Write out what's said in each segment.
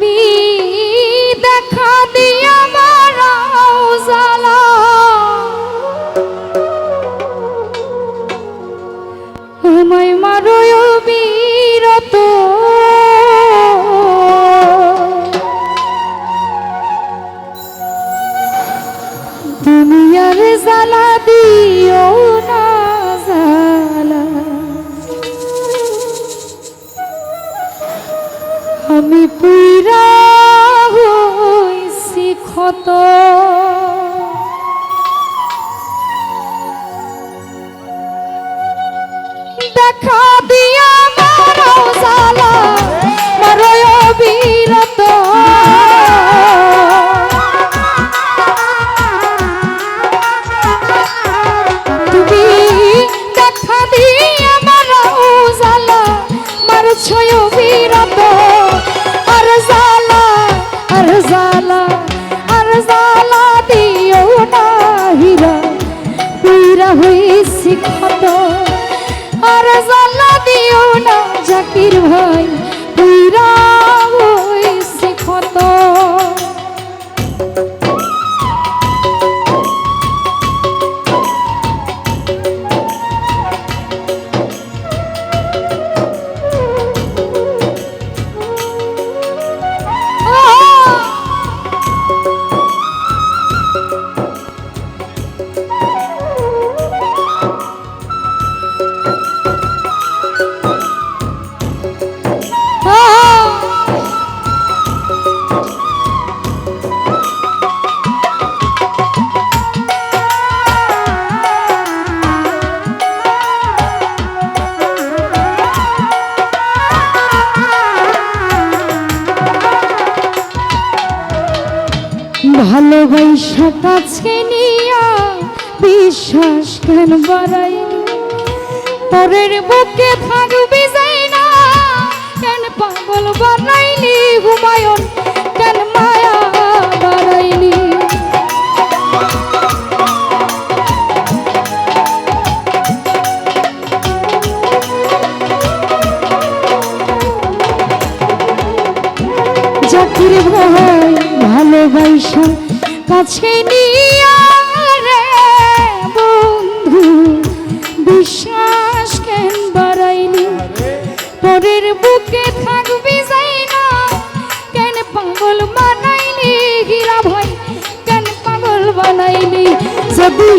তুমি দেখা দিয়া মারাও জ্বালা আমায় মারো বিরত আর জ্বালা দিও না আমি পুইরা হইছি ভালোবাসা কাছে নিয়া বিশ্বাস কেন বাড়াই? পরের বুকে থাকবি যাই না, কেন পাগল বানাইলি হুমায়ুন? কাছে নিয়া রে বন্ধু, বিশ্বাস কেন বাড়াইনি পরের বুকে থাকবি যাই না। কেন পাগল বানাইলি হীরা ভাই? কেন পাগল বানাইলি? যদি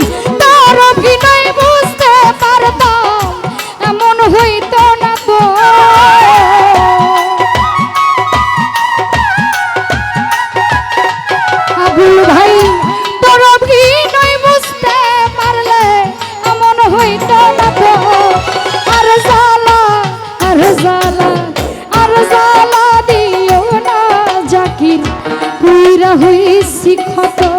হইছি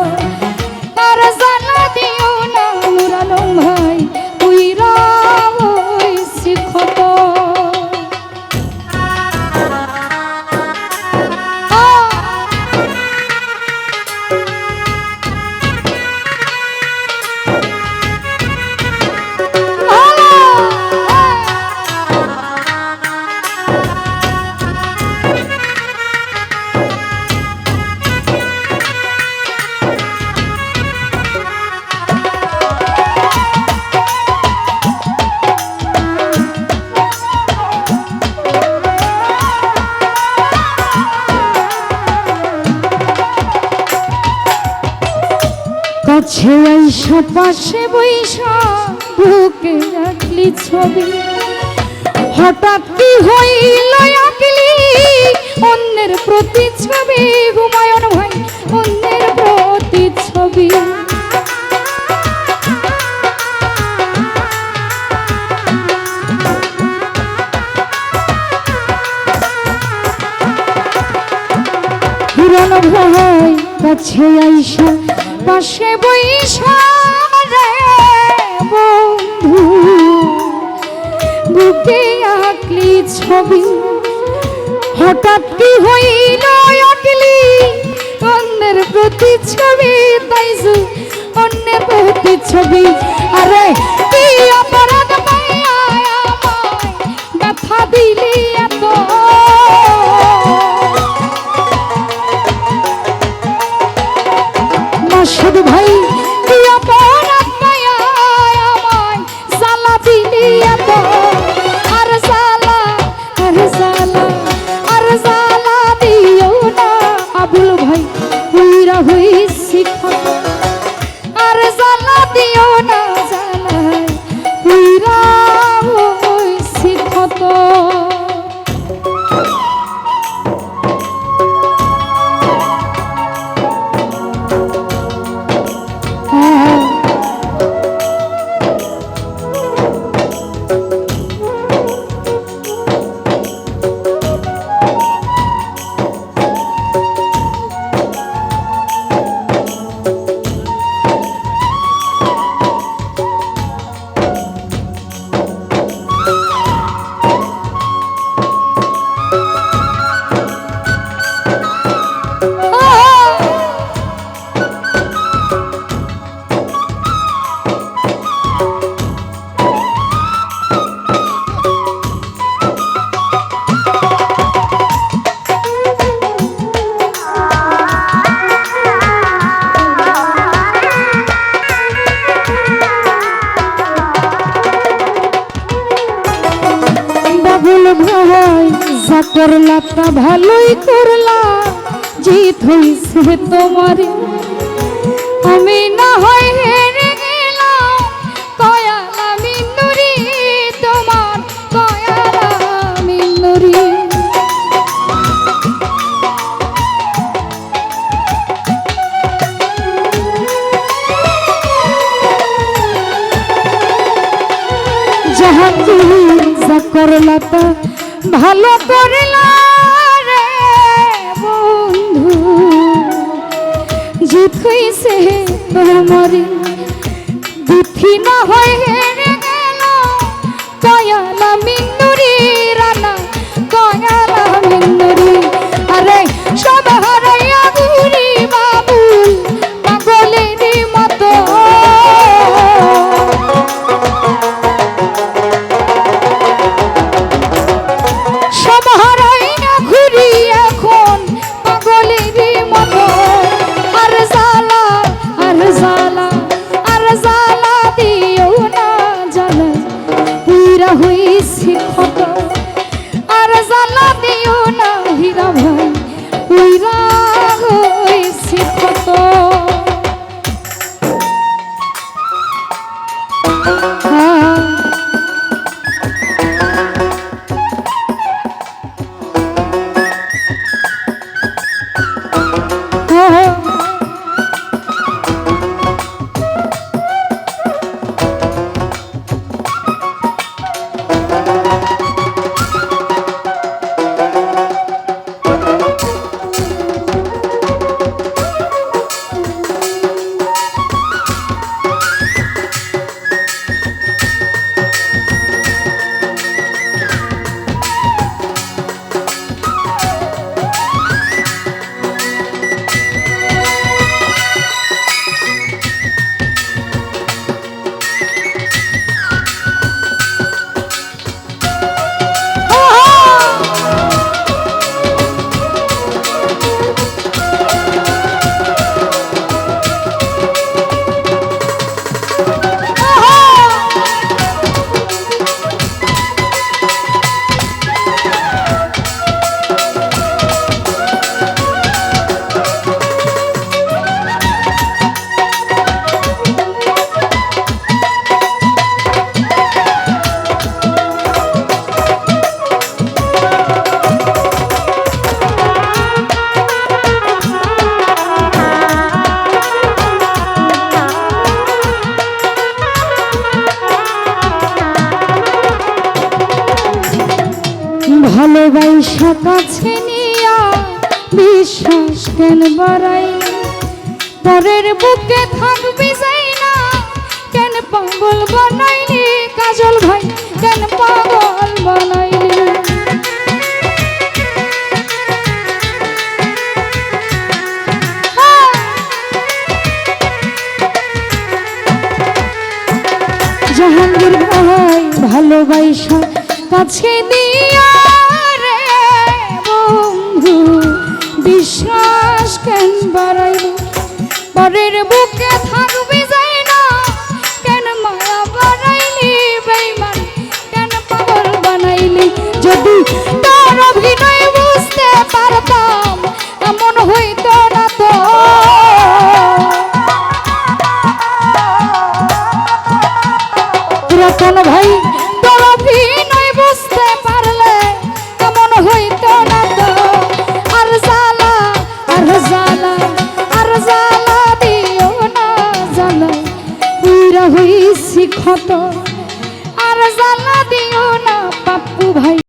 কাছে আইসা পাশে বুকে রাখলি ছবি। হঠাৎ কি হইল অন্যের প্রতি ছবি হুমায়ুন ভাই, অন্যের প্রতি ছবি। হঠাৎ কি হইল আঁকলি অন্যের প্রতি ছবি তাইজু অন্যের প্রতি ছবি আরে, কি অপরাধ পাইয়া ব্যথা দিলি এত? করলা তা ভালোই করলা, জিত হইছে তোমার। আমি না হয় হেরে গেলাম কয়ালা মিন্নুরি তোমার কয়ালা মিন্নুরি জাহাঙ্গীর যা করলা তা ভালো করলা রে বন্ধু। জিত হইছে মরে দুঃখী না হয়ে গেল। কয়ালা মিন্নুরি পুরা ভালোবাসা কাছে নিয়া বিশ্বাস কেন বাড়াই? পরের বুকে থাকবি যাই না। কেন পাগল বানাইনি কাজল ভাই? কেন পাগল বানাইলি পরের বুকে থাকবি যাই না। কেন মায়া বানাইলি বেইমান? কেন পাগল বানাইলি? যদি তার অভিনয় বুঝতে পারতাম, এমন হইতো না তো। ভাই